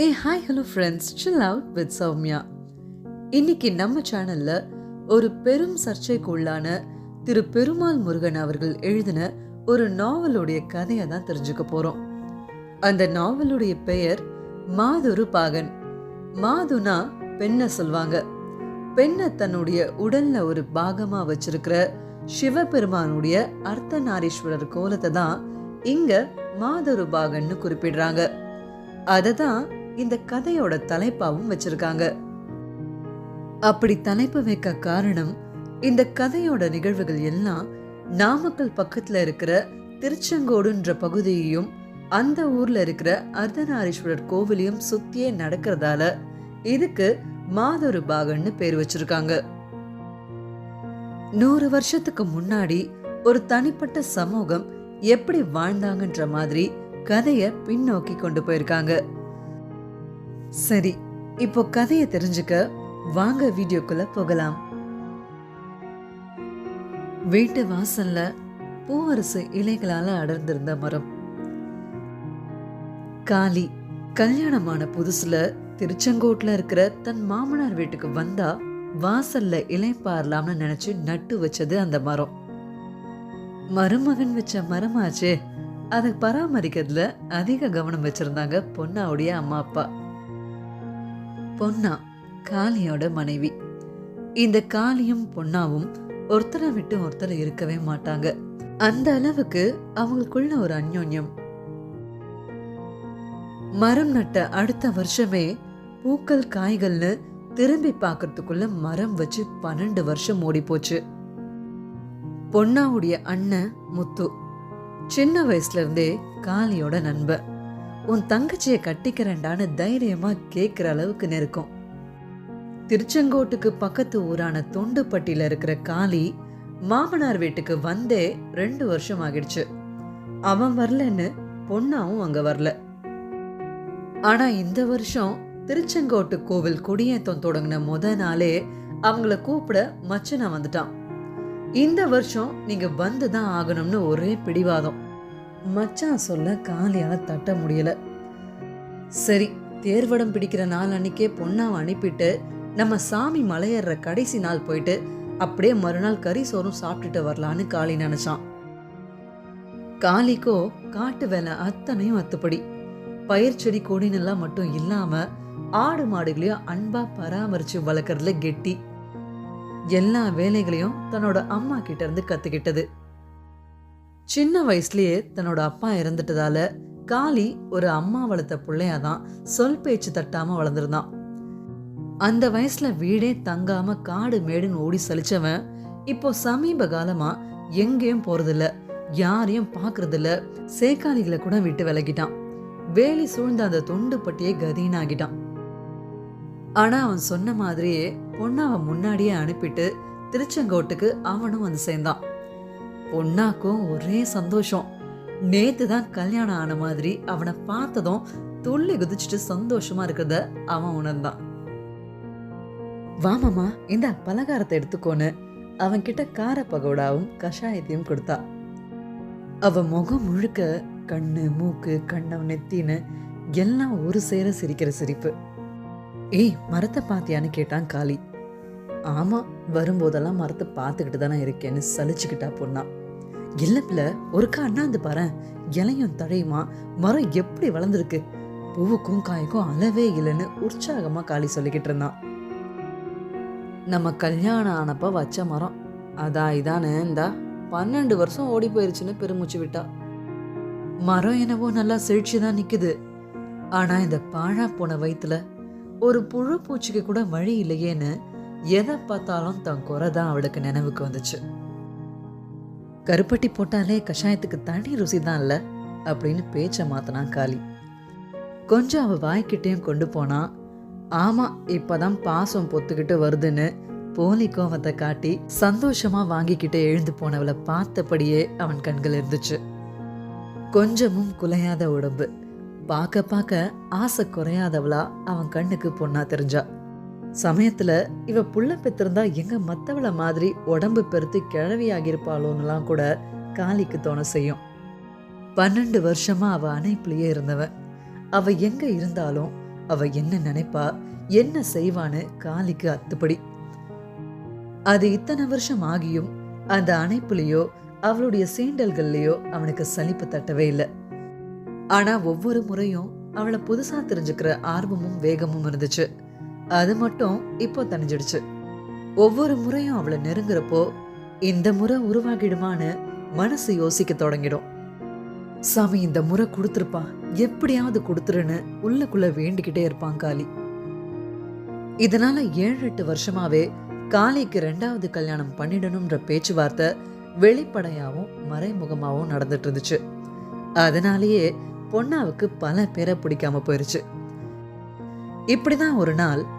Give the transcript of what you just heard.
A hi hello friends chill out with Soumya இன்னைக்கு நம்ம சேனல்ல ஒரு பெரும் சர்ச்சைக்குள்ளான திரு பெருமாள் முருகன் அவர்கள் எழுதின ஒரு நாவலுடைய கதையை தான் தெரிஞ்சுக்க போறோம். அந்த நாவலுடைய பெயர் மாதுரு பாகன். மாதுனா பெண்ணை சொல்வாங்க. பெண்ணை தன்னுடைய உடல்ல ஒரு பாகமா வச்சிருக்கிற சிவபெருமானுடைய அர்த்தநாரீஸ்வரர் கோலத்தை தான் இங்க மாதுரு பாகன்னு குறிப்பிடுறாங்க. அதை தான் இந்த கதையோட தலைப்பாவும் வச்சிருக்காங்க. அப்படி தலைப்பு வைக்க காரணம் இந்த கதையோட நிகழ்வுகள் எல்லாம் நாமக்கல் பக்கத்துல இருக்கிற திருச்செங்கோடுன்ற பகுதியையும் அந்த ஊர்ல இருக்கிற அர்த்தநாரீஸ்வரர் கோவிலையும் சுத்தியே நடக்கிறதால இதுக்கு மாதொரு பாகன்னு பேர் வச்சிருக்காங்க. நூறு வருஷத்துக்கு முன்னாடி ஒரு தனிப்பட்ட சமூகம் எப்படி வாழ்ந்தாங்கன்ற மாதிரி கதைய பின்னோக்கி கொண்டு போயிருக்காங்க. சரி இப்போ கதையை தெரிஞ்சுக்க வாங்க வீடியோக்குள்ள போகலாம். வீட்டு வாசல்ல பூவரசு இலைகளால அடர்ந்திருந்த மரம். காளி கல்யாணமான புதுசுல திருச்செங்கோட்ல இருக்கிற தன் மாமனார் வீட்டுக்கு வந்தா வாசல்ல இலை பாரலாம்னு நினைச்சு நட்டு வச்சது அந்த மரம். மருமகன் வச்ச மரமாச்சே அதை பராமரிக்கிறதுல அதிக கவனம் வச்சிருந்தாங்க பொன்னாவுடைய அம்மா அப்பா. பொன்னா காளியோட மனைவி. இந்த காளியும் பொன்னாவும் ஒருத்தரை விட்டு ஒருத்தர் இருக்கவே மாட்டாங்க. அந்த அளவுக்கு அவங்களுக்குள்ள ஒரு அந்யோன்யம். மரம் நட்ட அடுத்த வருஷமே பூக்கள் காய்கள்னு திரும்பி பார்க்கறதுக்குள்ள மரம் வச்சு பன்னெண்டு வருஷம் ஓடி போச்சு. பொன்னாவுடைய அண்ணன் முத்து சின்ன வயசுல இருந்தே காளியோட நண்பன். உன் தங்கச்சியை கட்டிக்கிறேன்டான்னு தைரியமா கேட்குற அளவுக்கு நெருக்கம். திருச்செங்கோட்டுக்கு பக்கத்து ஊரான தொண்டுப்பட்டியில இருக்கிற காளி மாமனார் வீட்டுக்கு வந்தே ரெண்டு வருஷம் ஆகிடுச்சு. அவன் வரலன்னு பொண்ணாவும் அங்க வரல. ஆனா இந்த வருஷம் திருச்செங்கோட்டு கோவில் கொடியேத்தம் தொடங்கின முத நாளே அவங்கள கூப்பிட மச்சனா வந்துட்டான். இந்த வருஷம் நீங்க வந்து தான் ஆகணும்னு ஒரே பிடிவாதம். மச்சான் சொல்ல காலியால தட்ட முடியல. சரி தேர்வடம் பிடிக்கிற நாள் அன்னைக்கே பொண்ணாவை அனுப்பிட்டு நம்ம சாமி மலையேற கடைசி நாள் போயிட்டு அப்படியே மறுநாள் கறி சோறும் சாப்பிட்டுட்டு வரலான்னு காளி நினைச்சான். காளிக்கோ காட்டு வேலை அத்தனையும் அத்துப்படி. பயிர் செடி கொடினெல்லாம் மட்டும் இல்லாம ஆடு மாடுகளையும் அன்பா பராமரிச்சு வளர்க்கறதுல கெட்டி. எல்லா வேலைகளையும் தன்னோட அம்மா கிட்ட இருந்து கத்துக்கிட்டது. சின்ன வயசுலயே தன்னோட அப்பா இறந்துட்டதால காளி ஒரு அம்மா வளர்த்த பிள்ளையாதான் சொல் பேச்சு தட்டாம வளர்ந்துருந்தான். அந்த வயசுல வீடே தங்காம காடு மேடுன்னு ஓடி சலிச்சவன் இப்போ சமீப காலமா எங்கேயும் போறதில்ல யாரையும் பாக்குறதில்ல சேக்காளிகளை கூட விட்டு விலகிட்டான். வேலி சூழ்ந்த அந்த தொண்டு பட்டியே கதீனாகிட்டான் ஆனா அவன் சொன்ன மாதிரியே பொண்ணாவை முன்னாடியே அனுப்பிட்டு திருச்செங்கோட்டுக்கு அவனும் வந்து சேர்ந்தான். பொண்ணாக்கும் ஒரே சந்தோஷம். நேத்து தான் கல்யாணம் ஆன மாதிரி அவனை பார்த்ததும் துள்ளி குதிச்சுட்டு சந்தோஷமா இருக்கிறத அவன் உணர்ந்தான். வாமாமா இந்த பலகாரத்தை எடுத்துக்கோன்னு. அவன் கிட்ட கார பகோடாவும் கஷாயத்தையும் கொடுத்தா. அவ முகம் முழுக்க கண்ணு மூக்கு கண்ணம் நெத்தின்னு எல்லாம் ஒரு சேர சிரிக்கிற சிரிப்பு. ஏய் மரத்தை பாத்தியான்னு கேட்டான் காளி. ஆமா வரும்போதெல்லாம் மரத்தை பார்த்துக்கிட்டு தானே இருக்கேன்னு சலிச்சுக்கிட்டா பொண்ணா. இல்ல பிள்ளை ஒருக்கா அண்ணாந்து பாரு இலையும் தழையுமா? மரம் எப்படி வளர்ந்துருக்கு? பூவுக்கும் காய்க்கும் அளவே இல்லைன்னு உற்சாகமாக காளி சொல்லிக்கிட்டு இருந்தான். நம்ம கல்யாணம் ஆனப்ப வச்ச மரம். அதா இதானே இந்தா. பன்னெண்டு வருஷம் ஓடி போயிருச்சுன்னு பெருமூச்சு விட்டா. மரம் என்னவோ நல்லா செழிச்சு தான் நிற்குது ஆனால் இந்த பாழா போன வயிற்றுல ஒரு புழு பூச்சிக்கு கூட வழி இல்லையேன்னு எதை பார்த்தாலும் தன் குறை தான் அவளுக்கு நினைவுக்கு வந்துச்சு. கருப்பட்டி போட்டாலே கஷாயத்துக்கு தனி ருசி தான் இல்லை அப்படின்னு பேச்சை மாத்தினான் காளி. கொஞ்சம் அவள் வாய்க்கிட்டேயும் கொண்டு போனா இப்போ தான் பாசம் பொத்துக்கிட்டு வருதுன்னு போலி கோவத்தை காட்டி சந்தோஷமாக வாங்கிக்கிட்டு எழுந்து போனவளை பார்த்தபடியே அவன் கண்கள் இருந்துச்சு. கொஞ்சமும் குலையாத உடம்பு. பார்க்க பார்க்க ஆசை குறையாதவளா அவன் கண்ணுக்கு பொண்ணா தெரிஞ்சா. சமயத்தில் இவ புள்ள பெத்திருந்தா எங்க மற்றவளை மாதிரி உடம்பு பெருத்து கிழவியாகியிருப்பாளோன்னுலாம் கூட காளிக்கு தோண செய்யும். பன்னெண்டு வருஷமா அவ அணைப்புலையே இருந்தவன் அவ எங்க இருந்தாலும் அவ என்ன நினைப்பா என்ன செய்வான்னு காளிக்கு அத்துப்படி. அது இத்தனை வருஷம் ஆகியும் அந்த அணைப்புலையோ அவளுடைய சீண்டல்கள்லையோ அவனுக்கு சலிப்பு தட்டவே இல்லை. ஆனா ஒவ்வொரு முறையும் அவளை புதுசா தெரிஞ்சுக்கிற ஆர்வமும் வேகமும் இருந்துச்சு. அது மட்டும் இப்போ தணிஞ்சிடுச்சு. ஒவ்வொரு முறையும் அவளை நெருங்குறப்போ இந்த முறை உருவாகிடுமான்னு மனசு யோசிக்க தொடங்கிடும். சாமி இந்த முறை கொடுத்துருப்பா. எப்படியாவது கொடுத்துருன்னு உள்ளக்குள்ள வேண்டிக்கிட்டே இருப்பான் காளி. இதனால ஏழு எட்டு வருஷமாவே காளிக்கு ரெண்டாவது கல்யாணம் பண்ணிடணும்ன்ற பேச்சுவார்த்தை வெளிப்படையாவும் மறைமுகமாகவும் நடந்துட்டு இருந்துச்சு. அதனாலேயே பொன்னாவுக்கு பல பேரை பிடிக்காம போயிருச்சு. இப்படிதான் ஒரு நாள்